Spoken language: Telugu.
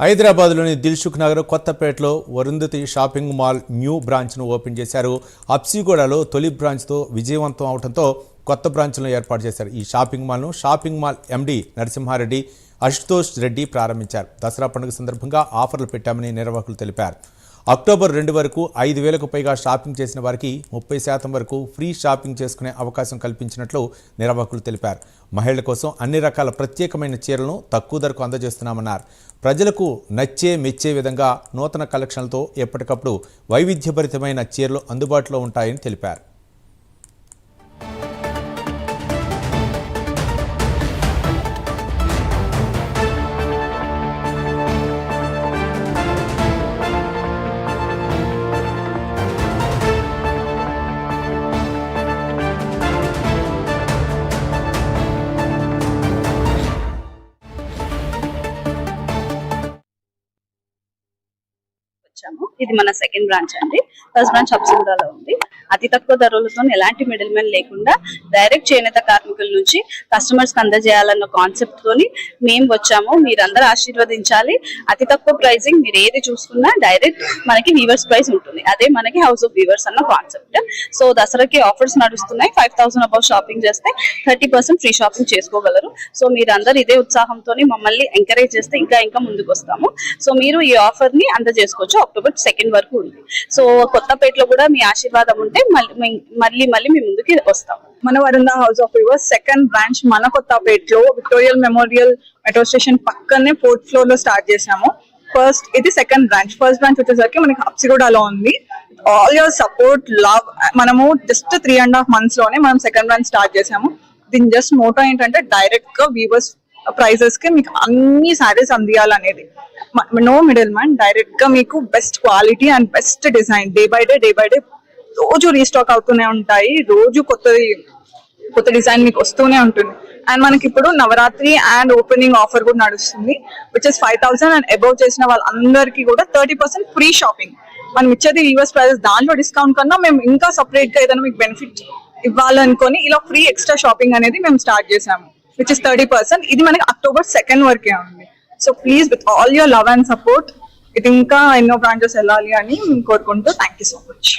హైదరాబాద్లోని దిల్సుఖ్ నగర్ కొత్తపేటలో వరుంధతి షాపింగ్ మాల్ న్యూ బ్రాంచ్ను ఓపెన్ చేశారు. అప్సిగూడలో తొలి బ్రాంచ్తో విజయవంతం అవడంతో కొత్త బ్రాంచ్లను ఏర్పాటు చేశారు. ఈ shopping మాల్ను shopping mall MD Narasimhareddy Ashutosh Reddy ప్రారంభించారు. దసరా పండుగ సందర్భంగా ఆఫర్లు పెట్టామని నిర్వాహకులు తెలిపారు. అక్టోబర్ రెండు వరకు ఐదు వేలకు పైగా షాపింగ్ చేసిన వారికి ముప్పై శాతం వరకు ఫ్రీ షాపింగ్ చేసుకునే అవకాశం కల్పించినట్లు నిర్వాహకులు తెలిపారు. మహిళల కోసం అన్ని రకాల ప్రత్యేకమైన చీరలను తక్కువ ధరకు అందజేస్తున్నామన్నారు. ప్రజలకు నచ్చే మెచ్చే విధంగా నూతన కలెక్షన్లతో ఎప్పటికప్పుడు వైవిధ్యభరితమైన చీరలు అందుబాటులో ఉంటాయని తెలిపారు. వచ్చాము ఇది మన సెకండ్ బ్రాంచ్ అండి. ఫస్ట్ బ్రాంచ్ అప్సిగూడలో ఉంది. అతి తక్కువ ధరలతో ఎలాంటి మిడిల్ మెన్ లేకుండా డైరెక్ట్ చేనేత కార్మికుల నుంచి కస్టమర్స్కి అందజేయాలన్న కాన్సెప్ట్ తోని మేము వచ్చాము. మీరందరూ ఆశీర్వదించాలి. అతి తక్కువ ప్రైసింగ్ మీరు ఏది చూసుకున్నా డైరెక్ట్ మనకి వీవర్స్ ప్రైస్ ఉంటుంది. అదే మనకి హౌస్ ఆఫ్ వీవర్స్ అన్న కాన్సెప్ట్ సో దసరాకి ఆఫర్స్ నడుస్తున్నాయి. ఫైవ్ థౌసండ్ అబౌవ్ షాపింగ్ చేస్తే థర్టీ పర్సెంట్ ఫ్రీ షాపింగ్ చేసుకోగలరు. సో మీరందరూ ఇదే ఉత్సాహంతో మమ్మల్ని ఎంకరేజ్ చేస్తే ఇంకా ఇంకా ముందుకు వస్తాము సో మీరు ఈ ఆఫర్ని అందజేసుకోవచ్చు. అక్టోబర్ సెకండ్ వరకు ఉంది. సో కొత్తపేటలో కూడా మీ ఆశీర్వాదం ఉంటే మళ్ళీ మళ్ళీ మళ్ళీ మీ ముందుకి వస్తాం. మన Varundha house of rivers second branch మన కొత్తపేటలో విక్టోరియల్ మెమోరియల్ మెట్రో స్టేషన్ పక్కనే ఫోర్త్ ఫ్లోర్లో స్టార్ట్ చేసాము ఫస్ట్ ఇది సెకండ్ బ్రాంచ్. ఫస్ట్ బ్రాంచ్ వచ్చేసరికి మనకి హప్సిగూడలో ఉంది. ఆల్ యువర్ సపోర్ట్ లవ్ మనము జస్ట్ త్రీ అండ్ హాఫ్ మంత్స్లోనే మనం సెకండ్ బ్రాంచ్ స్టార్ట్ చేసాము దీని జస్ట్ మోటో ఏంటంటే డైరెక్ట్గా వీవర్స్ ప్రైజెస్కి మీకు అన్ని సారీస్ అందియాలనేది. నో మిడిల్ మ్యాన్ డైరెక్ట్గా మీకు best quality and best design. Day by day day by day రోజు రీస్టాక్ అవుతూనే ఉంటాయి. రోజు కొత్తది కొత్త డిజైన్ మీకు వస్తూనే ఉంటుంది. అండ్ మనకి ఇప్పుడు నవరాత్రి అండ్ ఓపెనింగ్ ఆఫర్ కూడా నడుస్తుంది. Which is five thousand and above చేసిన వాళ్ళందరికీ కూడా థర్టీ పర్సెంట్ ఫ్రీ షాపింగ్ మనం ఇచ్చేది యూఎస్ ప్రైజెస్ దాంట్లో డిస్కౌంట్ కన్నా మేము ఇంకా సపరేట్గా ఏదైనా మీకు బెనిఫిట్ ఇవ్వాలనుకొని ఇలా ఫ్రీ ఎక్స్ట్రా షాపింగ్ అనేది మేము స్టార్ట్ చేసాము విచ్ ఇస్ థర్టీ పర్సెంట్ ఇది మనకి అక్టోబర్ సెకండ్ వరకే ఉంది. So please with all your love and support ఇది ఇంకా ఎన్నో బ్రాంచెస్ వెళ్ళాలి అని కోరుకుంటూ థ్యాంక్ యూ సో మచ్